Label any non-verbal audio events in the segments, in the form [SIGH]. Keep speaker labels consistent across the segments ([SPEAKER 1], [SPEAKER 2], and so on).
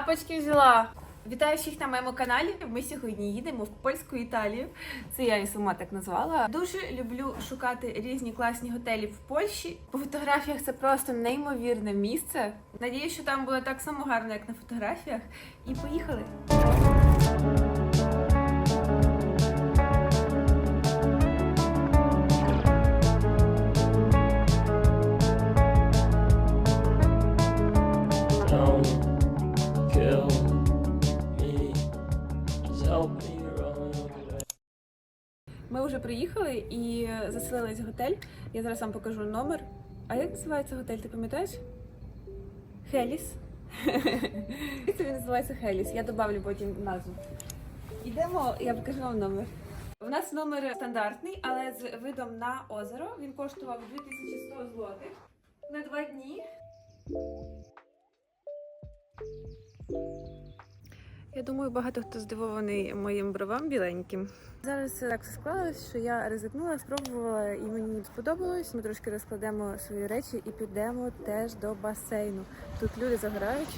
[SPEAKER 1] Тапочки взяла. Вітаю всіх на моєму каналі. Ми сьогодні їдемо в польську Італію. Це я і сама так назвала. Дуже люблю шукати різні класні готелі в Польщі. По фотографіях це просто неймовірне місце. Надіюсь, що там буде так само гарно, як на фотографіях. І поїхали. Вже приїхали і заселились в готель. Я зараз вам покажу номер. А як називається готель? Ти пам'ятаєш? Хеліс. Це він називається Хеліс. Я добавлю потім назву. Йдемо, я покажу вам номер. У нас номер стандартний, але з видом на озеро. Він коштував 2100 злотих на два дні. Я думаю, багато хто здивований моїм бровам біленьким. Зараз так все склалось, що я ризикнула, спробувала і мені сподобалось. Ми трошки розкладемо свої речі і підемо теж до басейну. Тут люди загорають.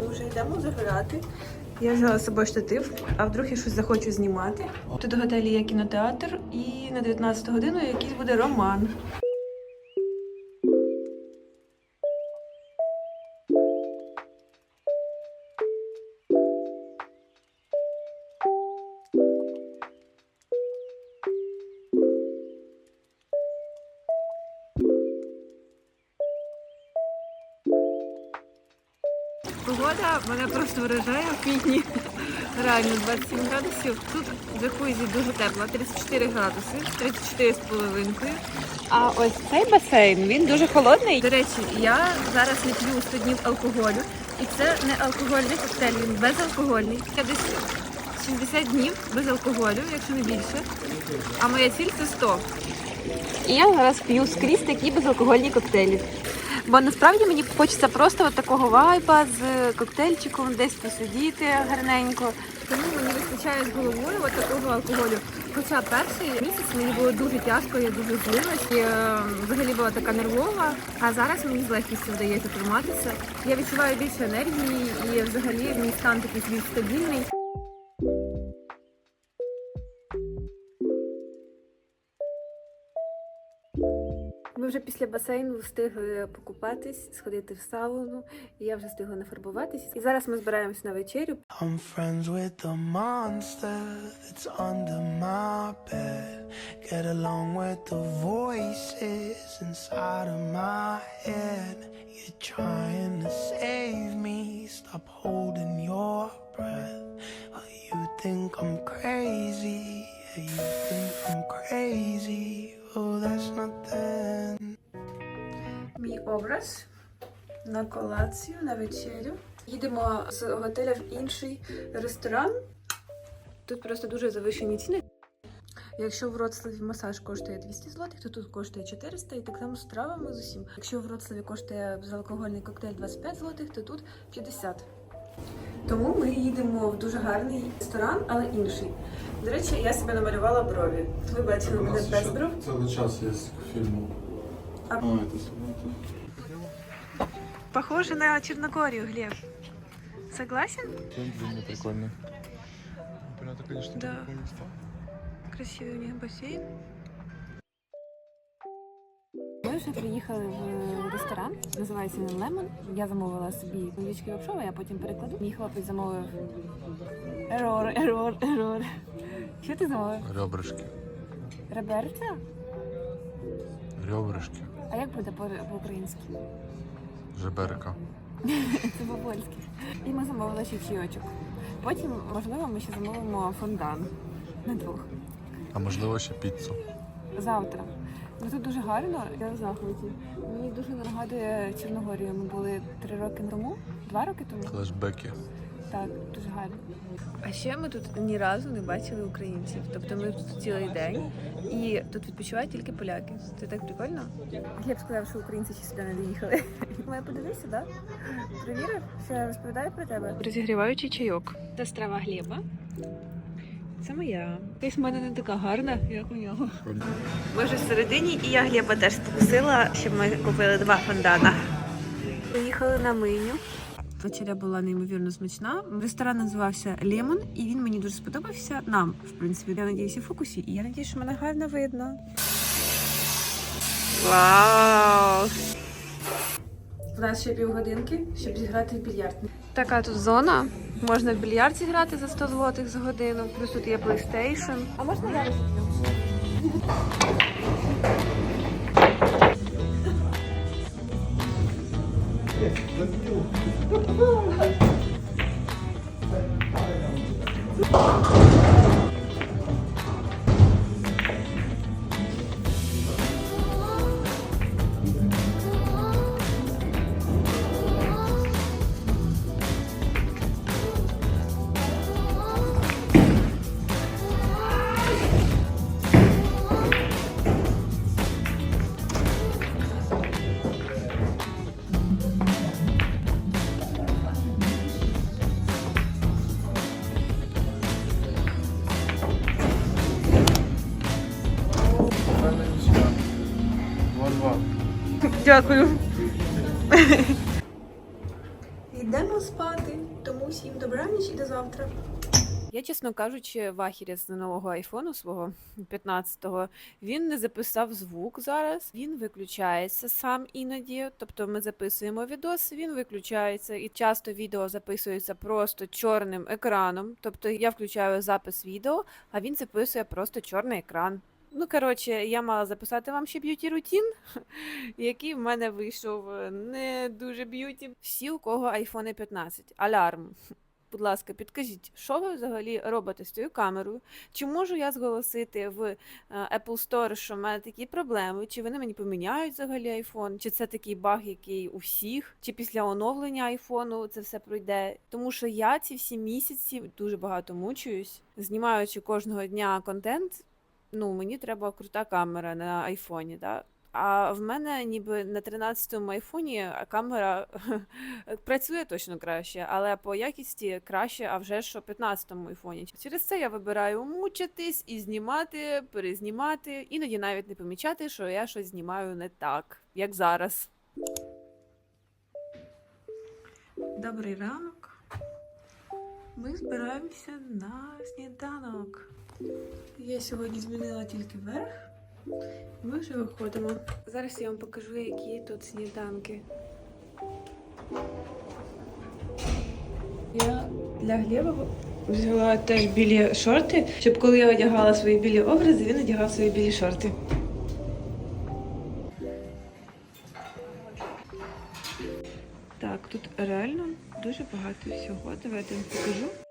[SPEAKER 1] Ми вже йдемо загорати. Я взяла з собою штатив, а вдруг я щось захочу знімати. Тут готелі є кінотеатр, і на 19 годину якийсь буде роман. Мене просто вражає в квітні. Реально 27 градусів. Тут в джакузі дуже тепло, 34 градуси, 34 з половинкою. А ось цей басейн він дуже холодний. До речі, я зараз не п'ю 100 днів алкоголю, і це не алкогольний коктейль, він безалкогольний. Я десь 60 днів без алкоголю, якщо не більше. А моя ціль це 100. І я зараз п'ю скрізь такі безалкогольні коктейлі. Бо насправді мені хочеться просто от такого вайба з коктейльчиком, десь посидіти гарненько. Тому мені вистачає з головою от такого алкоголю. Хоча перший місяць мені було дуже тяжко, я дуже злилась. І, е, взагалі була така нервова. А зараз мені з легкістю вдається триматися. Я відчуваю більше енергії і взагалі мій стан такий стабільний. Вже після басейну встигли покупатись, сходити в сауну, і я вже встигла нафарбуватись. І зараз ми збираємось на вечерю.
[SPEAKER 2] I'm friends with the monster that's under my bed. Get along with the voices inside of my head. You're trying to save me. Stop holding your breath. Oh, you think I'm crazy. You think I'm crazy. That's nothing.
[SPEAKER 1] Мій образ на колацію, на вечерю. Їдемо з готеля в інший ресторан. Тут просто дуже завищені ціни. Якщо в Вроцлаві масаж коштує 200 злотих, то тут коштує 400 і так само з травами з усім. Якщо в Вроцлаві коштує безалкогольний коктейль 25 злотих, то тут 50. Тому ми їдемо в дуже гарний ресторан, але інший. До речі, я себе намалювала брові. Ви бачили
[SPEAKER 3] У
[SPEAKER 1] мене
[SPEAKER 3] нас
[SPEAKER 1] без
[SPEAKER 3] еще
[SPEAKER 1] бров.
[SPEAKER 3] целый час есть к фильму.
[SPEAKER 1] А-
[SPEAKER 3] А, это суббота.
[SPEAKER 1] Похоже на Черногорию, Глеб. Согласен?
[SPEAKER 3] Длинный, прикольный. Ребята, конечно,
[SPEAKER 1] Да.
[SPEAKER 3] такое место.
[SPEAKER 1] Красивий у них басейн. Ми приїхали в ресторан, називається він Лемон. Я замовила собі англійський обшов, я потім перекладу. Мій хлопець замовив ерор, ерор, ерор. Що ти замовив?
[SPEAKER 3] Ребрышки.
[SPEAKER 1] Реберця?
[SPEAKER 3] Ребрышки.
[SPEAKER 1] А як буде по- по-українськи?
[SPEAKER 3] Жеберка. [LAUGHS]
[SPEAKER 1] Це по-польськи. І ми замовили ще чайочок. Потім, можливо, ми ще замовимо фондан на двох.
[SPEAKER 3] А можливо ще піцу.
[SPEAKER 1] Завтра. Ну тут дуже гарно, я в захваті. Мені дуже нагадує Чорногорію. Ми були три роки тому, два роки тому.
[SPEAKER 3] Флешбеки.
[SPEAKER 1] Так, дуже гарно. А ще ми тут ні разу не бачили українців. Тобто ми тут цілий день і тут відпочивають тільки поляки. Це так прикольно. Глеб сказав, що українці ще сюди не доїхали. [LAUGHS] Ми подивися, так? Провірив, що я розповідаю про тебе. Розігріваючий чайок. Це страва Глеба. Це моя. Десь в мене не така гарна, як у нього. Ми вже всередині, і я Глеба теж спокусила, щоб ми купили два фондана. Приїхали на мийню. Вечеря була неймовірно смачна. Ресторан називався Лемон, і він мені дуже сподобався. Нам, в принципі, я надіюся, в фокусі, і я надіюся, що мене гарно видно. Вау! У нас ще півгодинки, щоб зіграти в більярд. Така тут зона. Можна в більярді грати за 100 злотих за годину. Плюс тут є PlayStation. А можна висиплю?
[SPEAKER 3] Два-два.
[SPEAKER 1] Дякую. Йдемо спати, тому всім добраніч і до завтра. Я, чесно кажучи, в ахірі з нового айфону свого 15-го він не записав звук зараз. Він виключається сам іноді. Тобто ми записуємо відос, він виключається, і часто відео записується просто чорним екраном. Тобто я включаю запис відео, а він записує просто чорний екран. Ну, коротше, я мала записати вам ще б'юті рутін, [LAUGHS] який в мене вийшов е, не дуже б'юті. Всі, у кого iPhone 15, алярм. [LAUGHS] Будь ласка, підкажіть, що ви взагалі робите з цією камерою? Чи можу я зголосити в е, Apple Store, що в мене такі проблеми? Чи вони мені поміняють взагалі iPhone? Чи це такий баг, який у всіх? Чи після оновлення айфону це все пройде? Тому що я ці всі місяці дуже багато мучуюсь, знімаючи кожного дня контент. Ну, мені треба крута камера на айфоні, да? А в мене ніби на 13-му айфоні камера [LAUGHS] працює точно краще, але по якісті краще, а вже що 15-му айфоні. Через це я вибираю мучитись і знімати, перезнімати, іноді навіть не помічати, що я щось знімаю не так, як зараз. Добрий ранок. Ми збираємося на сніданок. Я сьогодні змінила тільки верх. Ми вже виходимо. Зараз я вам покажу, які тут сніданки. Я для Глеба взяла теж білі шорти, щоб коли я одягала свої білі образи, він одягав свої білі шорти. Так, тут реально дуже багато всього. Давайте я вам покажу.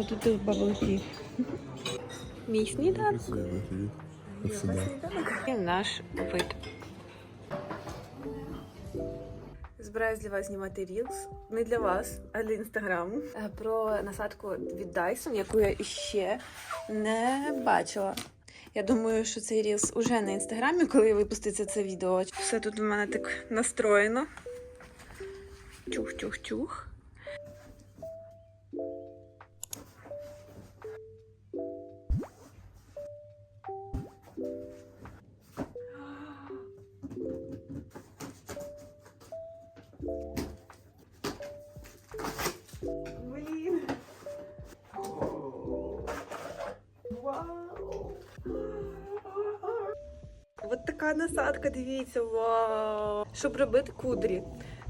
[SPEAKER 1] Які кладуть в баблті. Мій сніданок. І наш вид. Збираюсь для вас знімати рілс. Не для вас, а для інстаграму. Е, Про насадку від Dyson, яку я ще не бачила. Я думаю, що цей рілс уже на інстаграмі, коли випуститься це відео. Все тут в мене так настроєно. Чух-чух-чух. Така насадка, дивіться, вау. Щоб робити кудрі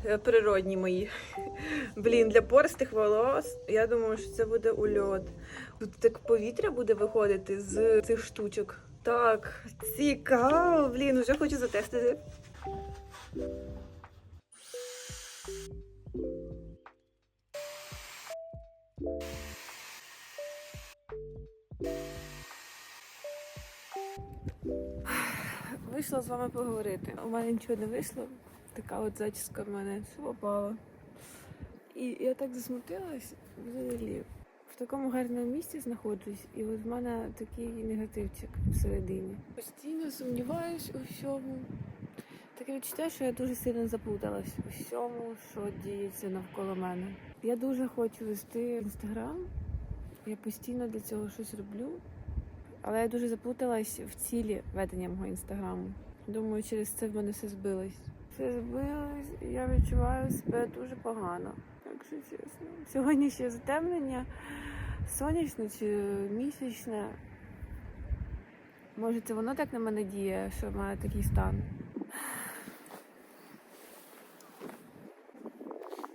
[SPEAKER 1] е, природні мої. Блін, для пористих волос, я думаю, що це буде ульот. Тут так повітря буде виходити з цих штучок. Так, цікаво, блін, вже хочу затестити. Вийшла з вами поговорити. У мене нічого не вийшло. Така от зачіска в мене все попала. І я так засмутилась взагалі. В такому гарному місці знаходжусь, і от в мене такий негативчик всередині. Постійно сумніваюсь у всьому. Таке відчуття, що я дуже сильно заплуталась у всьому, що діється навколо мене. Я дуже хочу вести інстаграм. Я постійно для цього щось роблю. Але я дуже заплуталась в цілі ведення мого інстаграму. Думаю, через це в мене все збилось. Все збилось, і я відчуваю себе дуже погано, якщо чесно. Сьогодні ще затемнення, сонячне чи місячне. Може, це воно так на мене діє, що мене такий стан.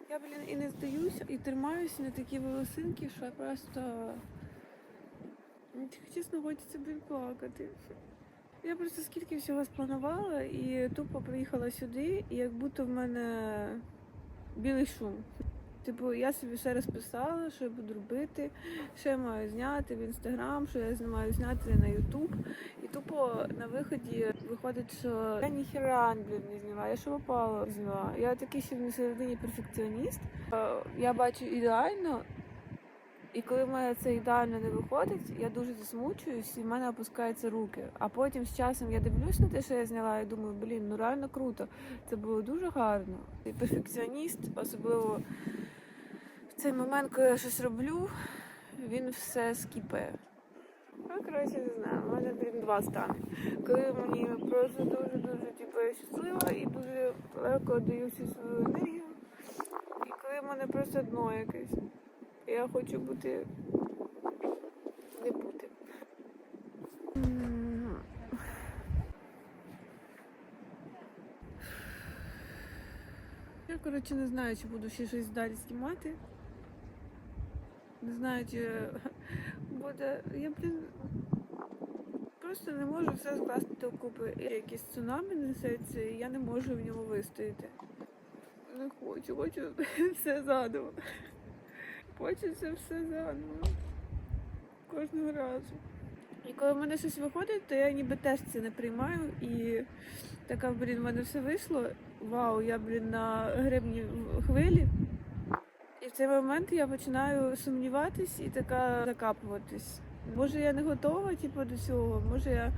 [SPEAKER 1] Я, блін, і не здаюся, і тримаюся на такі волосинки, що я просто. Чесно, хочеться блін плакати. Я просто скільки всього спланувала і тупо приїхала сюди, і як будто в мене білий шум. Типу, я собі все розписала, що я буду робити, що я маю зняти в інстаграм, що я маю зняти на Ютуб. І тупо на виході виходить, що я ніхіра не знімаю, я що попало зняла. Я такий ще в середині перфекціоніст. Е, Я бачу ідеально, і коли в мене це ідеально не виходить, я дуже засмучуюсь і в мене опускаються руки. А потім з часом я дивлюсь на те, що я зняла, і думаю, блін, ну реально круто. Це було дуже гарно. І перфекціоніст, особливо в цей момент, коли я щось роблю, він все скіпає. Ну, коротше, не знаю, мене блін два стани. Коли мені просто дуже-дуже типу, щаслива і дуже легко даю всю свою енергію. І коли в мене просто дно якесь. Я хочу бути. Не бути. Я, коротше, не знаю, чи буду ще щось далі знімати. Не знаю, чи [LAUGHS] буде. Я, блін, просто не можу все скласти докупи. Якийсь цунамі несеться, і я не можу в ньому вистояти. Не хочу, хочу [LAUGHS] все заново. Хочеться все заново. Кожного разу. І коли в мене щось виходить, то я ніби теж це не приймаю. І така, блін, в мене все вийшло. Вау, я, блін, на гребні хвилі. І в цей момент я починаю сумніватись і така закапуватись. Може, я не готова, типу, до цього, може я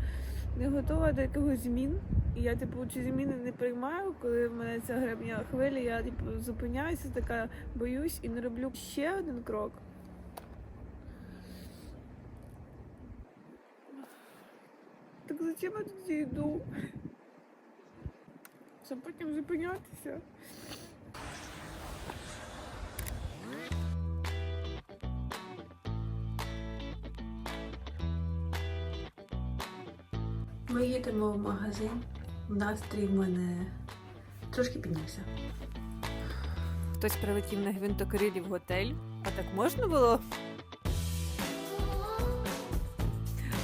[SPEAKER 1] не готова до якихось змін. І я, типу, чи зміни не приймаю, коли в мене ця гребня хвилі, я типу зупиняюся, така боюсь і не роблю ще один крок. Так зачем я тоді йду? Щоб потім зупинятися. Ми їдемо в магазин. Настрій в мене трошки піднявся. Хтось прилетів на гвинтокрилі в готель. А так можна було?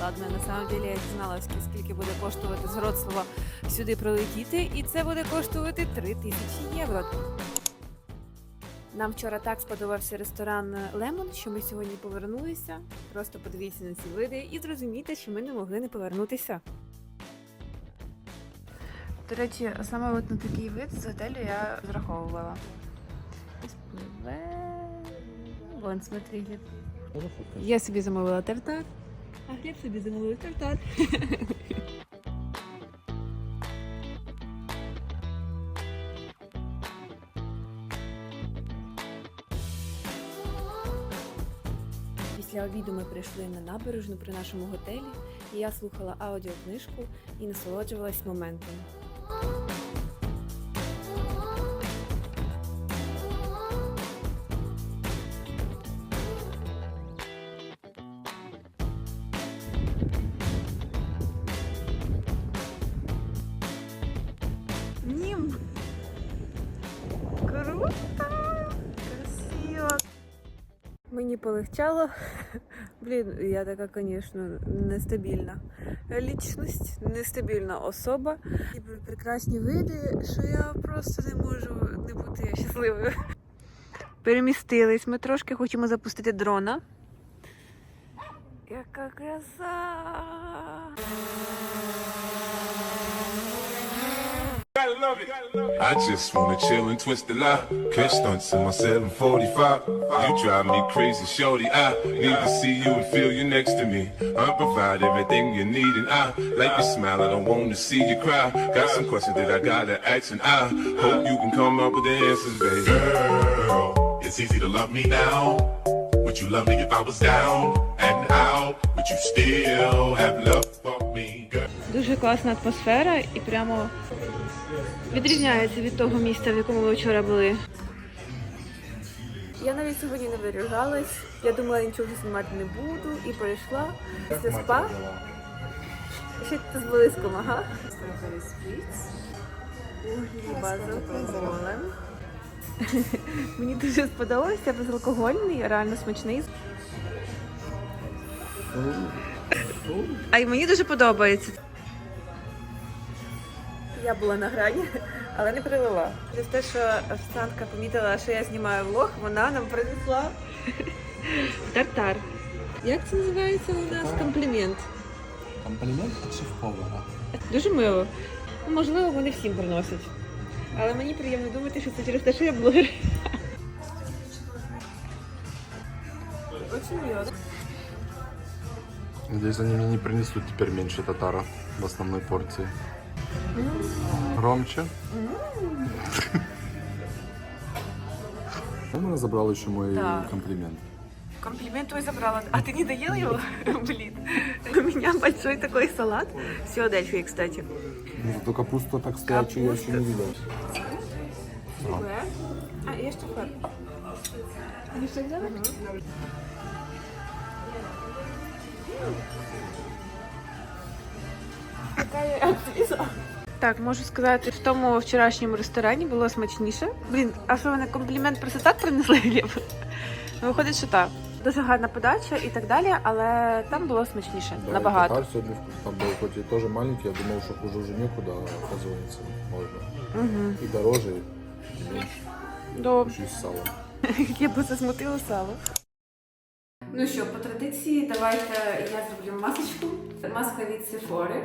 [SPEAKER 1] Ладно, на я дізналась, скільки буде коштувати з Вроцлава сюди прилетіти, і це буде коштувати 3 тисячі євро. Нам вчора так сподобався ресторан Лемон, що ми сьогодні повернулися. Просто подивіться на ці види і зрозумійте, що ми не могли не повернутися. До речі, саме от на такий вид з готелю я зраховувала. Вон, смотрите. Я собі замовила тартар, а Глеб собі замовив тартар. [LAUGHS] Після обіду ми прийшли на набережну при нашому готелі, і я слухала аудіокнижку і насолоджувалась моментом. Полегчало. Блін, я така, звісно, нестабільна лічність, нестабільна особа. І прекрасні види, що я просто не можу не бути щасливою. Перемістились. Ми трошки хочемо запустити дрона. Яка краса!
[SPEAKER 4] I just wanna chill and twist the lie. Catch stunts in my 745. You drive me crazy, shorty. I need to see you and feel you next to me. I provide everything you need, and I like your smile. I don't wanna see you cry. Got some questions that I gotta ask, and I hope you can come up with the answers, baby.
[SPEAKER 5] Girl, it's easy to love me now. Would you love me if I was down and out? Would you still have love for me, girl?
[SPEAKER 1] Дуже класна атмосфера і прямо відрізняється від того міста, в якому ми вчора були. Я навіть сьогодні не вирягалась. Я думала, нічого знімати не буду і прийшла після спа. Ще з блиском, ага. [LAUGHS] Мені дуже сподобався безалкогольний, реально смачний. А й мені дуже подобається. Я була на грані, але не прилила. Через те, що офіціантка помітила, що я знімаю влог, вона нам принесла тартар. Як це називається у нас? Комплімент.
[SPEAKER 3] Комплімент від шеф-повара.
[SPEAKER 1] Дуже мило. Ну, можливо, вони всім приносять. Але мені приємно думати, що це через те, що я блогер. Очень мило.
[SPEAKER 3] Надеюсь, они мне не принесут теперь меньше татара в основной порции. Громче. Ну, мы разобрал еще мой
[SPEAKER 1] Да.
[SPEAKER 3] комплимент.
[SPEAKER 1] Комплимент твой забрала. А ты не доел его? [LAUGHS] Блин. У меня большой такой салат. С Филадельфией, кстати.
[SPEAKER 3] Ну, зато капусту так стоячую я еще не видел.
[SPEAKER 1] А, хлеб? Не что взяла? Так, можу сказати, в тому вчорашньому ресторані було смачніше. Блін, а що вони комплімент просто так принесли? [LAUGHS] Ну, виходить, що так. Дуже гарна подача і так далі, але там було смачніше.
[SPEAKER 3] Да,
[SPEAKER 1] набагато.
[SPEAKER 3] татар сегодня вкусно был, хоть и тоже маленький, я думал, что хуже уже некуда, оказывается, можно.
[SPEAKER 1] Угу.
[SPEAKER 3] И дороже, и меньше.
[SPEAKER 1] Добре.
[SPEAKER 3] Еще и с салом. [LAUGHS]
[SPEAKER 1] Я би засмутила сало. Ну що, по традиції, давайте я зроблю масочку. Маска від Sephora.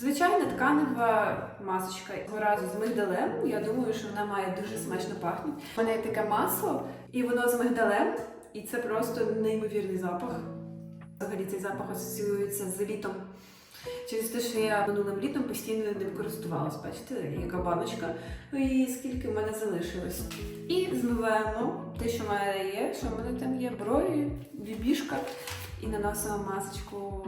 [SPEAKER 1] Звичайна тканева масочка разу з мигдалем. Я думаю, що вона має дуже смачно пахнути. У мене є таке масло, і воно з мигдалем, і це просто неймовірний запах. Взагалі цей запах асоціюється з літом. Через те, що я минулим літом постійно ним користувалась, бачите, яка баночка. Ну і скільки в мене залишилось. І змиваємо те, що в є, що в мене там є брові, бібішка і наносимо масочку.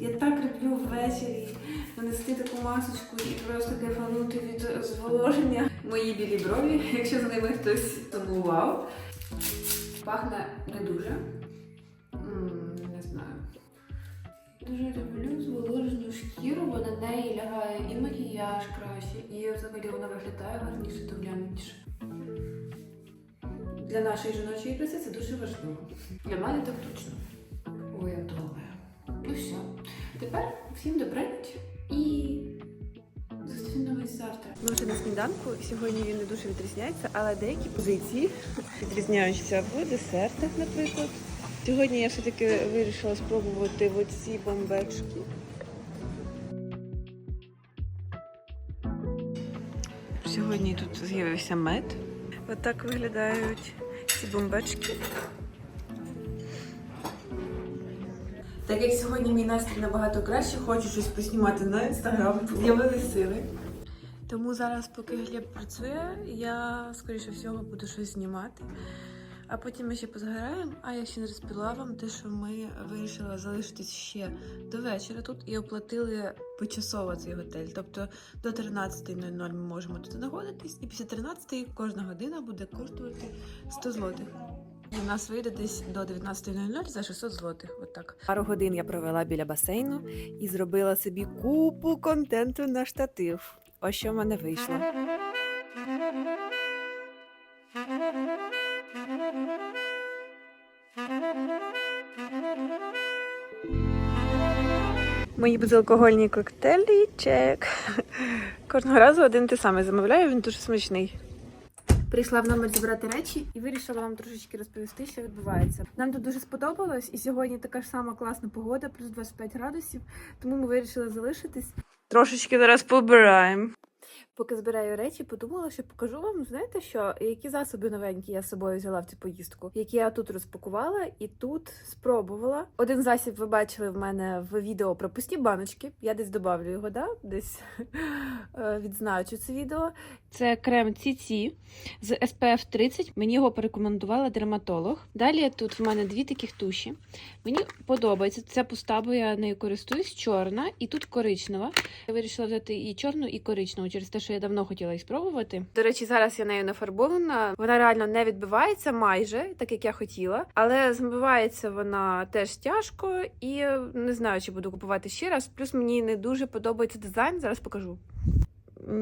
[SPEAKER 1] Я так люблю ввечері нанести таку масочку і просто кайфанути від зволоження. Мої білі брові, якщо за ними хтось сумував. Пахне не дуже. Не знаю. Дуже люблю зволожену шкіру, бо на неї лягає і макіяж краще, і взагалі вона виглядає гарніше, доглянутіше. Для нашої жіночої краси це дуже важливо. Для мене так точно. Ой. Ну все. Тепер всім добраніч і зустрінемось завтра. Ми вже на сніданку. Сьогодні він не дуже відрізняється, але деякі позиції відрізняються в десертах, наприклад. Сьогодні я все-таки вирішила спробувати оці бомбечки. Сьогодні тут з'явився мед. Отак виглядають ці бомбечки. Так як сьогодні мій настрій набагато краще, хочу щось поснімати на інстаграм, з'явились сили. Тому зараз, поки Глеб працює, я скоріше всього буду щось знімати. А потім ми ще позагораємо. А я ще не розповіла вам те, що ми вирішили залишитись ще до вечора тут і оплатили почасово цей готель. Тобто до 13.00 ми можемо тут знаходитись, і після 13.00 кожна година буде коштувати 100 злотих. В нас вийде десь до 19.00 за 600 злотих. От. Пару годин я провела біля басейну і зробила собі купу контенту на штатив. Ось що в мене вийшло. Мої безалкогольні коктейлі чек. Кожного разу один те саме замовляю, він дуже смачний. Прийшла в номер зібрати речі і вирішила вам трошечки розповісти, що відбувається. Нам тут дуже сподобалось, і сьогодні така ж сама класна погода, плюс 25 градусів, тому ми вирішили залишитись. Трошечки зараз побираємо. Поки збираю речі, подумала, що покажу вам, знаєте що, які засоби новенькі я з собою взяла в цю поїздку, які я тут розпакувала і тут спробувала. Один засіб ви бачили в мене в відео про пусті баночки. Я десь добавлю його, да? десь [LAUGHS] е, відзначу це відео. Це крем CC з SPF 30. Мені його порекомендувала дерматолог. Далі тут в мене дві таких туші. Мені подобається. Це пуста, бо я нею користуюсь, чорна і тут коричнева. Я вирішила взяти і чорну, і коричневу через те, що я давно хотіла її спробувати. До речі, зараз я нею нафарбована. Вона реально не відбивається майже, так як я хотіла, але змивається вона теж тяжко і не знаю, чи буду купувати ще раз. Плюс мені не дуже подобається дизайн. Зараз покажу.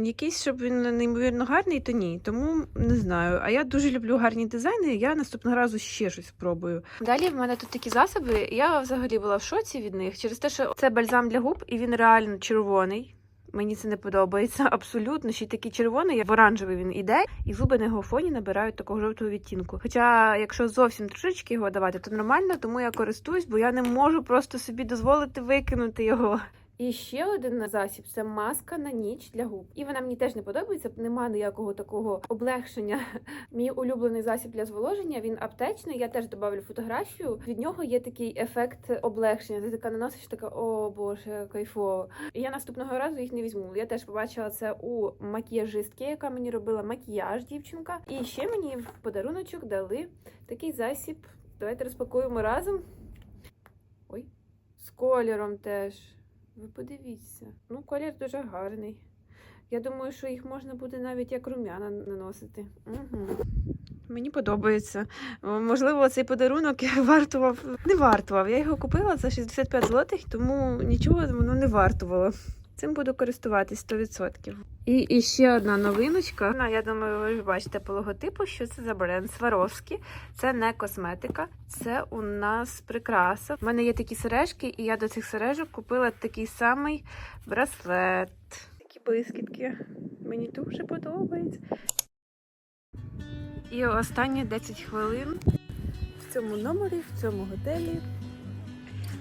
[SPEAKER 1] Якийсь, щоб він неймовірно гарний, то ні. Тому не знаю. А я дуже люблю гарні дизайни. Я наступного разу ще щось спробую. Далі в мене тут такі засоби. Я взагалі була в шоці від них через те, що це бальзам для губ, і він реально червоний. Мені це не подобається [LAUGHS] абсолютно. Ще й такий червоний, в оранжевий він іде, і зуби на його фоні набирають такого жовтого відтінку. Хоча, якщо зовсім трошечки його давати, то нормально, тому я користуюсь, бо я не можу просто собі дозволити викинути його. І ще один засіб це маска на ніч для губ. І вона мені теж не подобається. Нема ніякого такого облегшення. [LAUGHS] Мій улюблений засіб для зволоження. Він аптечний. Я теж додавлю фотографію. Від нього є такий ефект облегшення. Ти така наносиш, така о боже, кайфово. І я наступного разу їх не візьму. Я теж побачила це у макіяжистки, яка мені робила макіяж, дівчинка. І ще мені в подаруночок дали такий засіб. Давайте розпакуємо разом. Ой, з кольором теж. Ви подивіться. Ну, колір дуже гарний. Я думаю, що їх можна буде навіть як рум'яна наносити. Угу. Мені подобається. Можливо, цей подарунок вартував. Не вартував. Я його купила за 65 злотих, тому нічого воно не вартувало. Цим буду користуватись 100%. І, ще одна новиночка. Ну, я думаю, ви бачите по логотипу, що це за бренд Сваровський. Це не косметика, це у нас прикраса. У мене є такі сережки, і я до цих сережок купила такий самий браслет. Такі блискітки. Мені дуже подобається. І останні 10 хвилин в цьому номері, в цьому готелі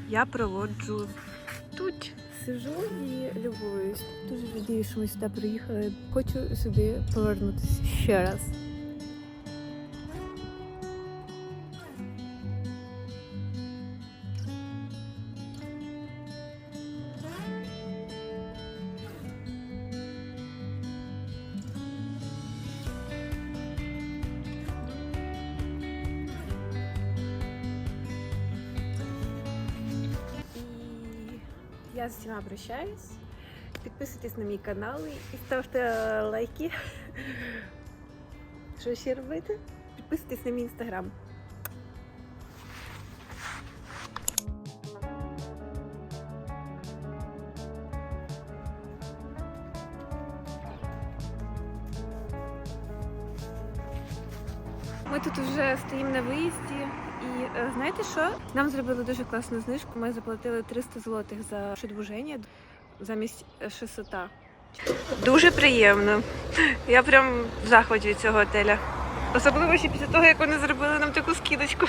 [SPEAKER 1] я проводжу тут. Сижу і любуюсь. Дуже радію, що ми сюди приїхали. Хочу сюди повернутися ще раз. Я з всіма прощаюсь. Підписуйтесь на мій канал і ставте лайки. Що ще робити? Підписуйтесь на мій інстаграм. Ми тут вже стоїмо на виїзді, і е, знаєте що? Нам зробили дуже класну знижку. Ми заплатили 300 злотих за шедвуження замість 600. Дуже приємно. Я прям в захваті від цього готеля. Особливо ще після того, як вони зробили нам таку скидочку.